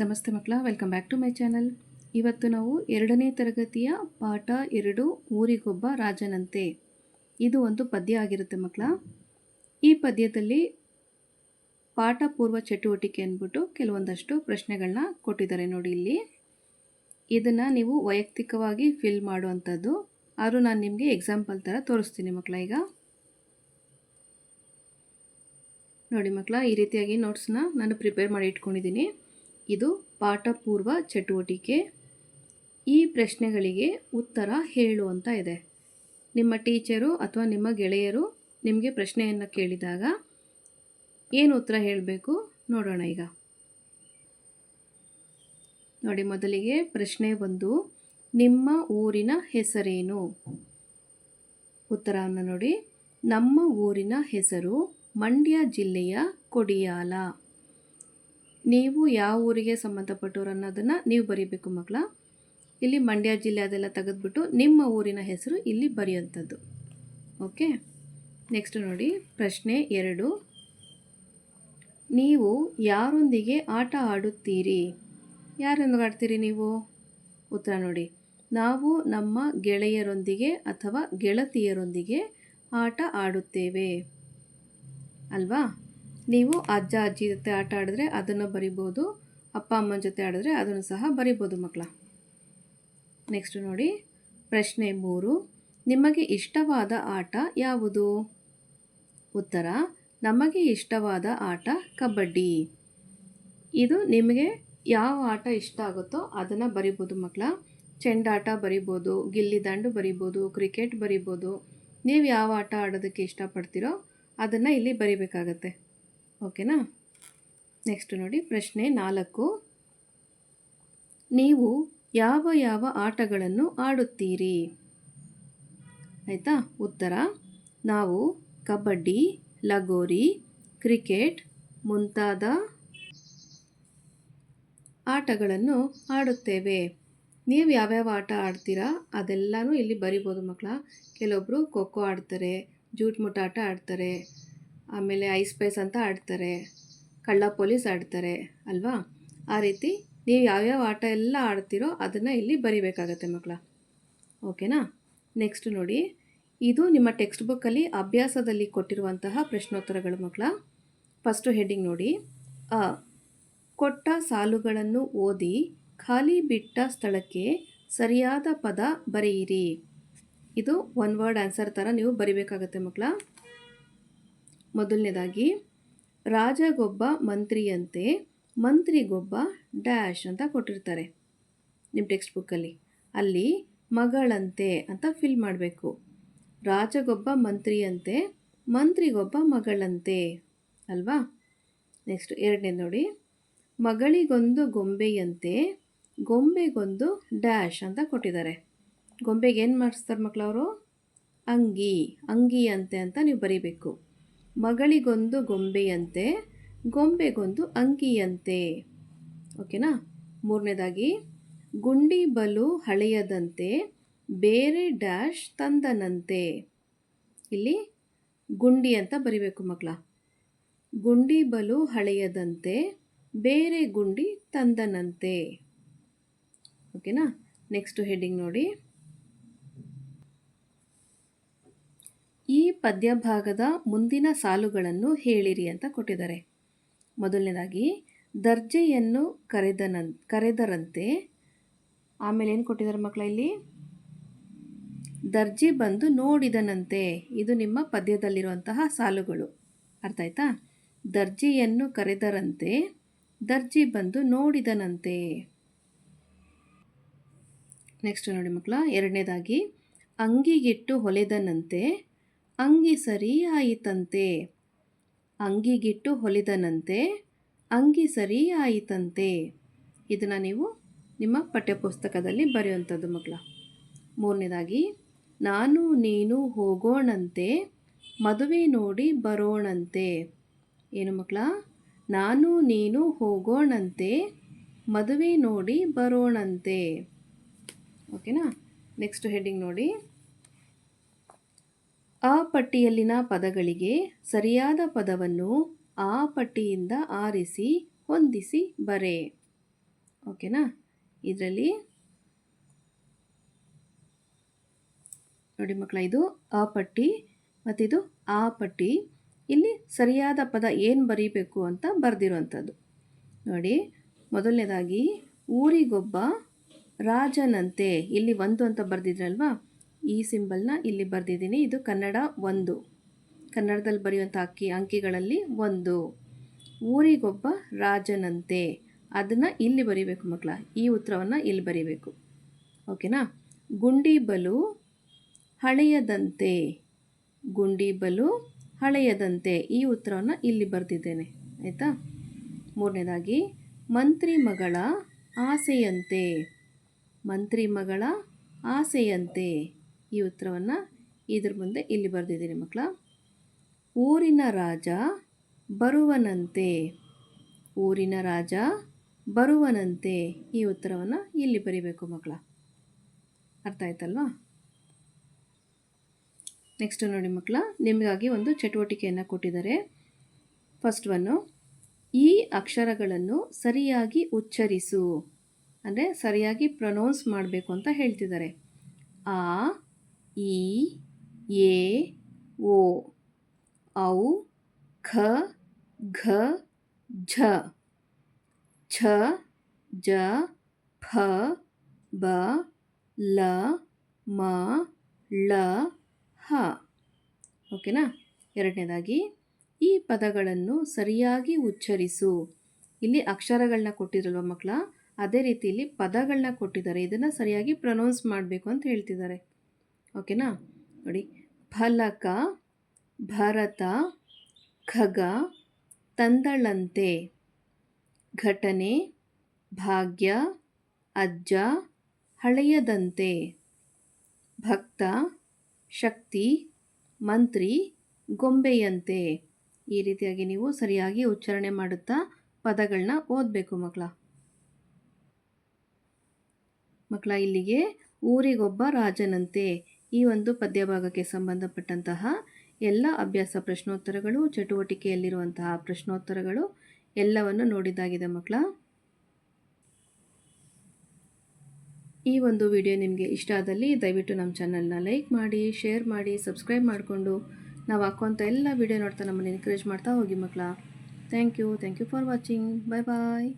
ನಮಸ್ತೆ ಮಕ್ಕಳ welcome back to my channel ಇವತ್ತು ನಾವು ಎರಡನೇ ತರಗತಿಯ ಪಾಠ ಎರಡು, ಊರಿಗೊಬ್ಬ ರಾಜನಂತೆ. ಇದು ಒಂದು ಪದ್ಯ ಆಗಿರುತ್ತೆ ಮಕ್ಕಳ. ಈ ಪದ್ಯದಲ್ಲಿ ಪಾಠ ಪೂರ್ವ ಚಟುವಟಿಕೆ ಅಂದ್ಬಿಟ್ಟು ಕೆಲವೊಂದಷ್ಟು ಪ್ರಶ್ನೆಗಳನ್ನ ಕೊಟ್ಟಿದ್ದಾರೆ ನೋಡಿ ಇಲ್ಲಿ. ಇದನ್ನು ನೀವು ವೈಯಕ್ತಿಕವಾಗಿ ಫಿಲ್ ಮಾಡುವಂಥದ್ದು. ಆದರೂ ನಾನು ನಿಮಗೆ ಎಕ್ಸಾಂಪಲ್ ಥರ ತೋರಿಸ್ತೀನಿ ಮಕ್ಕಳ ಈಗ. ನೋಡಿ ಮಕ್ಕಳ, ಈ ರೀತಿಯಾಗಿ ನೋಟ್ಸ್ನ ನಾನು ಪ್ರಿಪೇರ್ ಮಾಡಿ ಇಟ್ಕೊಂಡಿದ್ದೀನಿ. ಇದು ಪಾಠಪೂರ್ವ ಚಟುವಟಿಕೆ. ಈ ಪ್ರಶ್ನೆಗಳಿಗೆ ಉತ್ತರ ಹೇಳು ಅಂತ ಇದೆ. ನಿಮ್ಮ ಟೀಚರು ಅಥವಾ ನಿಮ್ಮ ಗೆಳೆಯರು ನಿಮಗೆ ಪ್ರಶ್ನೆಯನ್ನು ಕೇಳಿದಾಗ ಏನು ಉತ್ತರ ಹೇಳಬೇಕು ನೋಡೋಣ ಈಗ. ನೋಡಿ, ಮೊದಲಿಗೆ ಪ್ರಶ್ನೆ ಬಂದು ನಿಮ್ಮ ಊರಿನ ಹೆಸರೇನು? ಉತ್ತರವನ್ನು ನೋಡಿ, ನಮ್ಮ ಊರಿನ ಹೆಸರು ಮಂಡ್ಯ ಜಿಲ್ಲೆಯ ಕೊಡಿಯಾಲ. ನೀವು ಯಾವ ಊರಿಗೆ ಸಂಬಂಧಪಟ್ಟವ್ರು ಅನ್ನೋದನ್ನು ನೀವು ಬರೀಬೇಕು ಮಕ್ಕಳ ಇಲ್ಲಿ ಮಂಡ್ಯ ಜಿಲ್ಲೆ ಅದೆಲ್ಲ ತೆಗೆದುಬಿಟ್ಟು ನಿಮ್ಮ ಊರಿನ ಹೆಸರು ಇಲ್ಲಿ ಬರೆಯುವಂಥದ್ದು. ಓಕೆ? ನೆಕ್ಸ್ಟ್ ನೋಡಿ, ಪ್ರಶ್ನೆ ಎರಡು. ನೀವು ಯಾರೊಂದಿಗೆ ಆಟ ಆಡುತ್ತೀರಿ? ಯಾರೊಂದಿಗೆ ಆಡ್ತೀರಿ ನೀವು? ಉತ್ತರ ನೋಡಿ. ನಾವು ನಮ್ಮ ಗೆಳೆಯರೊಂದಿಗೆ ಅಥವಾ ಗೆಳತಿಯರೊಂದಿಗೆ ಆಟ ಆಡುತ್ತೇವೆ. ಅಲ್ವಾ? ನೀವು ಅಜ್ಜ, ಅಜ್ಜಿ ಜೊತೆ ಆಟ ಆಡಿದ್ರೆ ಅದನ್ನು ಬರಿಬೋದು, ಅಪ್ಪ ಅಮ್ಮನ ಜೊತೆ ಆಡಿದ್ರೆ ಅದನ್ನು ಸಹ ಬರಿಬೋದು ಮಕ್ಕಳ. ನೆಕ್ಸ್ಟ್ ನೋಡಿ, ಪ್ರಶ್ನೆ ಮೂರು. ನಿಮಗೆ ಇಷ್ಟವಾದ ಆಟ ಯಾವುದು? ಉತ್ತರ, ನಮಗೆ ಇಷ್ಟವಾದ ಆಟ ಕಬಡ್ಡಿ. ಇದು ನಿಮಗೆ ಯಾವ ಆಟ ಇಷ್ಟ ಆಗುತ್ತೋ ಅದನ್ನು ಬರಿಬೋದು ಮಕ್ಕಳ. ಚೆಂಡಾಟ ಬರಿಬೋದು, ಗಿಲ್ಲಿ ದಂಡು ಬರಿಬೋದು, ಕ್ರಿಕೆಟ್ ಬರಿಬೋದು. ನೀವು ಯಾವ ಆಟ ಆಡೋದಕ್ಕೆ ಇಷ್ಟಪಡ್ತೀರೋ ಅದನ್ನು ಇಲ್ಲಿ ಬರಿಬೇಕಾಗತ್ತೆ. ಓಕೆನಾ? ನೆಕ್ಸ್ಟ್ ನೋಡಿ, ಪ್ರಶ್ನೆ ನಾಲ್ಕು. ನೀವು ಯಾವ ಯಾವ ಆಟಗಳನ್ನು ಆಡುತ್ತೀರಿ? ಆಯಿತಾ? ಉತ್ತರ, ನಾವು ಕಬಡ್ಡಿ, ಲಗೋರಿ, ಕ್ರಿಕೆಟ್ ಮುಂತಾದ ಆಟಗಳನ್ನು ಆಡುತ್ತೇವೆ. ನೀವು ಯಾವ್ಯಾವ ಆಟ ಆಡ್ತೀರಾ? ಅದೆಲ್ಲನೂ ಇಲ್ಲಿ ಬರಿಬೋದು ಮಕ್ಕಳ. ಕೆಲವೊಬ್ಬರು ಖೋ ಆಡ್ತಾರೆ, ಜೂಟ್ ಮುಟ್ಟಾಟ ಆಡ್ತಾರೆ ಆಮೇಲೆ ಐಸ್ ಸ್ಪೇಸ್ ಅಂತ ಆಡ್ತಾರೆ. ಕಳ್ಳ ಪೊಲೀಸ್ ಆಡ್ತಾರೆ, ಅಲ್ವಾ? ಆ ರೀತಿ ನೀವು ಯಾವ್ಯಾವ ಆಟ ಎಲ್ಲ ಆಡ್ತೀರೋ ಅದನ್ನು ಇಲ್ಲಿ ಬರಿಬೇಕಾಗತ್ತೆ ಮಕ್ಕಳ ಓಕೆನಾ? ನೆಕ್ಸ್ಟ್ ನೋಡಿ, ಇದು ನಿಮ್ಮ ಟೆಕ್ಸ್ಟ್ ಬುಕ್ಕಲ್ಲಿ ಅಭ್ಯಾಸದಲ್ಲಿ ಕೊಟ್ಟಿರುವಂತಹ ಪ್ರಶ್ನೋತ್ತರಗಳು ಮಕ್ಕಳ ಫಸ್ಟು ಹೆಡ್ಡಿಂಗ್ ನೋಡಿ, ಅ, ಕೊಟ್ಟ ಸಾಲುಗಳನ್ನು ಓದಿ ಖಾಲಿ ಬಿಟ್ಟ ಸ್ಥಳಕ್ಕೆ ಸರಿಯಾದ ಪದ ಬರೆಯಿರಿ. ಇದು ಒನ್ ವರ್ಡ್ ಆನ್ಸರ್ ಥರ ನೀವು ಬರಿಬೇಕಾಗತ್ತೆ ಮಕ್ಕಳ ಮೊದಲನೇದಾಗಿ, ರಾಜಗೊಬ್ಬ ಮಂತ್ರಿಯಂತೆ ಮಂತ್ರಿಗೊಬ್ಬ ಡ್ಯಾಶ್ ಅಂತ ಕೊಟ್ಟಿರ್ತಾರೆ. ನಿಮ್ಮ ಟೆಕ್ಸ್ಟ್ ಬುಕ್ಕಲ್ಲಿ ಅಲ್ಲಿ ಮಗಳಂತೆ ಅಂತ ಫಿಲ್ ಮಾಡಬೇಕು. ರಾಜಗೊಬ್ಬ ಮಂತ್ರಿಯಂತೆ ಮಂತ್ರಿಗೊಬ್ಬ ಮಗಳಂತೆ. ಅಲ್ವಾ? ನೆಕ್ಸ್ಟ್ ಎರಡನೇ ನೋಡಿ. ಮಗಳಿಗೊಂದು ಗೊಂಬೆಯಂತೆ ಗೊಂಬೆಗೊಂದು ಡ್ಯಾಶ್ ಅಂತ ಕೊಟ್ಟಿದ್ದಾರೆ. ಗೊಂಬೆಗೆ ಏನು ಮಾಡಿಸ್ತಾರೆ ಮಕ್ಕಳವರು ಅಂಗಿ, ಅಂಗಿಯಂತೆ ಅಂತ ನೀವು ಬರೀಬೇಕು. ಮಗಳಿಗೊಂದು ಗೊಂಬೆಯಂತೆ, ಗೊಂಬೆಗೊಂದು ಅಂಗಿಯಂತೆ. ಓಕೆನಾ? ಮೂರನೇದಾಗಿ, ಗುಂಡಿ ಬಲು ಹಳೆಯದಂತೆ, ಬೇರೆ ಡ್ಯಾಶ್ ತಂದನಂತೆ. ಇಲ್ಲಿ ಗುಂಡಿ ಅಂತ ಬರಿಬೇಕು ಮಕ್ಕಳ ಗುಂಡಿ ಬಲು ಹಳೆಯದಂತೆ, ಬೇರೆ ಗುಂಡಿ ತಂದನಂತೆ. ಓಕೆನಾ? ನೆಕ್ಸ್ಟು ಹೆಡ್ಡಿಂಗ್ ನೋಡಿ. ಈ ಪದ್ಯಭಾಗದ ಮುಂದಿನ ಸಾಲುಗಳನ್ನು ಹೇಳಿರಿ ಅಂತ ಕೊಟ್ಟಿದ್ದಾರೆ. ಮೊದಲನೇದಾಗಿ, ದರ್ಜೆಯನ್ನು ಕರೆದನ ಕರೆದರಂತೆ. ಆಮೇಲೆ ಏನು ಕೊಟ್ಟಿದ್ದಾರೆ ಮಕ್ಕಳ ಇಲ್ಲಿ? ದರ್ಜೆ ಬಂದು ನೋಡಿದನಂತೆ. ಇದು ನಿಮ್ಮ ಪದ್ಯದಲ್ಲಿರುವಂತಹ ಸಾಲುಗಳು. ಅರ್ಥ ಆಯ್ತಾ? ದರ್ಜೆಯನ್ನು ಕರೆದರಂತೆ, ದರ್ಜಿ ಬಂದು ನೋಡಿದನಂತೆ. ನೆಕ್ಸ್ಟ್ ನೋಡಿ ಮಕ್ಕಳ ಎರಡನೇದಾಗಿ, ಅಂಗಿಗಿಟ್ಟು ಹೊಲೆದನಂತೆ. ಅಂಗಿ ಸರಿ ಆಯಿತಂತೆ ಅಂಗಿಗಿಟ್ಟು ಹೊಲಿದನಂತೆ, ಅಂಗಿ ಸರಿ ಆಯಿತಂತೆ ಇದನ್ನು ನೀವು ನಿಮ್ಮ ಪಠ್ಯಪುಸ್ತಕದಲ್ಲಿ ಬರೆಯುವಂಥದ್ದು ಮಕ್ಕಳ ಮೂರನೇದಾಗಿ, ನಾನು ನೀನು ಹೋಗೋಣಂತೆ, ಮದುವೆ ನೋಡಿ ಬರೋಣಂತೆ. ಏನು ಮಕ್ಕಳ ನಾನು ನೀನು ಹೋಗೋಣಂತೆ, ಮದುವೆ ನೋಡಿ ಬರೋಣಂತೆ. ಓಕೆನಾ? ನೆಕ್ಸ್ಟ್ ಹೆಡ್ಡಿಂಗ್ ನೋಡಿ. ಆ ಪಟ್ಟಿಯಲ್ಲಿನ ಪದಗಳಿಗೆ ಸರಿಯಾದ ಪದವನ್ನು ಆ ಪಟ್ಟಿಯಿಂದ ಆರಿಸಿ, ಹೊಂದಿಸಿ ಬರೆ. ಓಕೆನಾ? ಇದರಲ್ಲಿ ನೋಡಿ ಮಕ್ಕಳ, ಇದು ಆ ಪಟ್ಟಿ ಮತ್ತಿದು ಆ ಪಟ್ಟಿ. ಇಲ್ಲಿ ಸರಿಯಾದ ಪದ ಏನು ಬರೀಬೇಕು ಅಂತ ಬರೆದಿರುವಂಥದ್ದು. ನೋಡಿ, ಮೊದಲನೇದಾಗಿ ಊರಿಗೊಬ್ಬ ರಾಜನಂತೆ. ಇಲ್ಲಿ ಒಂದು ಅಂತ ಬರೆದಿದ್ರಲ್ವಾ? ಈ ಸಿಂಬಲ್ನ ಇಲ್ಲಿ ಬರೆದಿದ್ದೀನಿ. ಇದು ಕನ್ನಡ ಒಂದು. ಕನ್ನಡದಲ್ಲಿ ಬರೆಯುವಂಥ ಅಕ್ಕಿ ಅಂಕಿಗಳಲ್ಲಿ ಒಂದು. ಊರಿಗೊಬ್ಬ ರಾಜನಂತೆ. ಅದನ್ನು ಇಲ್ಲಿ ಬರೀಬೇಕು ಮಕ್ಕಳ. ಈ ಉತ್ತರವನ್ನು ಇಲ್ಲಿ ಬರೀಬೇಕು. ಓಕೆನಾ? ಗುಂಡಿ ಬಲು ಹಳೆಯದಂತೆ. ಗುಂಡಿ ಬಲು ಹಳೆಯದಂತೆ. ಈ ಉತ್ತರವನ್ನು ಇಲ್ಲಿ ಬರೆದಿದ್ದೇನೆ. ಆಯಿತಾ? ಮೂರನೇದಾಗಿ ಮಂತ್ರಿ ಮಗಳ ಆಸೆಯಂತೆ. ಮಂತ್ರಿ ಮಗಳ ಆಸೆಯಂತೆ. ಈ ಉತ್ತರವನ್ನು ಇದ್ರ ಮುಂದೆ ಇಲ್ಲಿ ಬರೆದಿದ್ದೀನಿ ಮಕ್ಕಳ. ಊರಿನ ರಾಜ ಬರುವನಂತೆ. ಊರಿನ ರಾಜ ಬರುವನಂತೆ. ಈ ಉತ್ತರವನ್ನು ಇಲ್ಲಿ ಬರಿಬೇಕು ಮಕ್ಕಳ. ಅರ್ಥ ಆಯ್ತಲ್ವಾ? ನೆಕ್ಸ್ಟ್ ನೋಡಿ ಮಕ್ಕಳ, ನಿಮಗಾಗಿ ಒಂದು ಚಟುವಟಿಕೆಯನ್ನು ಕೊಟ್ಟಿದ್ದಾರೆ. ಫಸ್ಟ್ ಒನ್ನು ಈ ಅಕ್ಷರಗಳನ್ನು ಸರಿಯಾಗಿ ಉಚ್ಚರಿಸು. ಅಂದರೆ ಸರಿಯಾಗಿ ಪ್ರೊನೌನ್ಸ್ ಮಾಡಬೇಕು ಅಂತ ಹೇಳ್ತಿದ್ದಾರೆ. ಆ ಇ ಎ, ಓ. ಔ ಖ, ಘ, ಝ. ಛ, ಜ, ಫ, ಬ, ಲ, ಮ, ಳ, ಹ. ಓಕೆನಾ? ಎರಡನೇದಾಗಿ, ಈ ಪದಗಳನ್ನು ಸರಿಯಾಗಿ ಉಚ್ಚರಿಸು. ಇಲ್ಲಿ ಅಕ್ಷರಗಳನ್ನ ಕೊಟ್ಟಿರಲ್ವ ಮಕ್ಕಳ ಅದೇ ರೀತಿಯಲ್ಲಿ ಪದಗಳನ್ನ ಕೊಟ್ಟಿದ್ದಾರೆ. ಇದನ್ನು ಸರಿಯಾಗಿ ಪ್ರೊನೌನ್ಸ್ ಮಾಡಬೇಕು ಅಂತ ಹೇಳ್ತಿದ್ದಾರೆ. ಓಕೆನಾ? ನೋಡಿ, ಫಲಕ, ಭರತ, ಖಗ, ತಂದಳಂತೆ. ಘಟನೆ, ಭಾಗ್ಯ, ಅಜ್ಜ, ಹಳೆಯದಂತೆ. ಭಕ್ತ, ಶಕ್ತಿ, ಮಂತ್ರಿ, ಗೊಂಬೆಯಂತೆ. ಈ ರೀತಿಯಾಗಿ ನೀವು ಸರಿಯಾಗಿ ಉಚ್ಚಾರಣೆ ಮಾಡುತ್ತಾ ಪದಗಳನ್ನ ಓದಬೇಕು ಮಕ್ಕಳ ಮಕ್ಕಳ ಇಲ್ಲಿಗೆ ಊರಿಗೊಬ್ಬ ರಾಜನಂತೆ. ಈ ಒಂದು ಪದ್ಯಭಾಗಕ್ಕೆ ಸಂಬಂಧಪಟ್ಟಂತಹ ಎಲ್ಲ ಅಭ್ಯಾಸ ಪ್ರಶ್ನೋತ್ತರಗಳು, ಚಟುವಟಿಕೆಯಲ್ಲಿರುವಂತಹ ಪ್ರಶ್ನೋತ್ತರಗಳು ಎಲ್ಲವನ್ನು ನೋಡಿದ್ದಾಗಿದೆ ಮಕ್ಕಳ. ಈ ಒಂದು ವಿಡಿಯೋ ನಿಮಗೆ ಇಷ್ಟ ಆದಲ್ಲಿ ದಯವಿಟ್ಟು ನಮ್ಮ ಚಾನಲ್ನ ಲೈಕ್ ಮಾಡಿ ಶೇರ್ ಮಾಡಿ ಸಬ್ಸ್ಕ್ರೈಬ್ ಮಾಡಿಕೊಂಡು ನಾವು ಹಾಕುವಂಥ ಎಲ್ಲ ವಿಡಿಯೋ ನೋಡ್ತಾ ನಮ್ಮನ್ನು ಎನ್ಕರೇಜ್ ಮಾಡ್ತಾ ಹೋಗಿ ಮಕ್ಕಳ. Thank you thank you for watching bye bye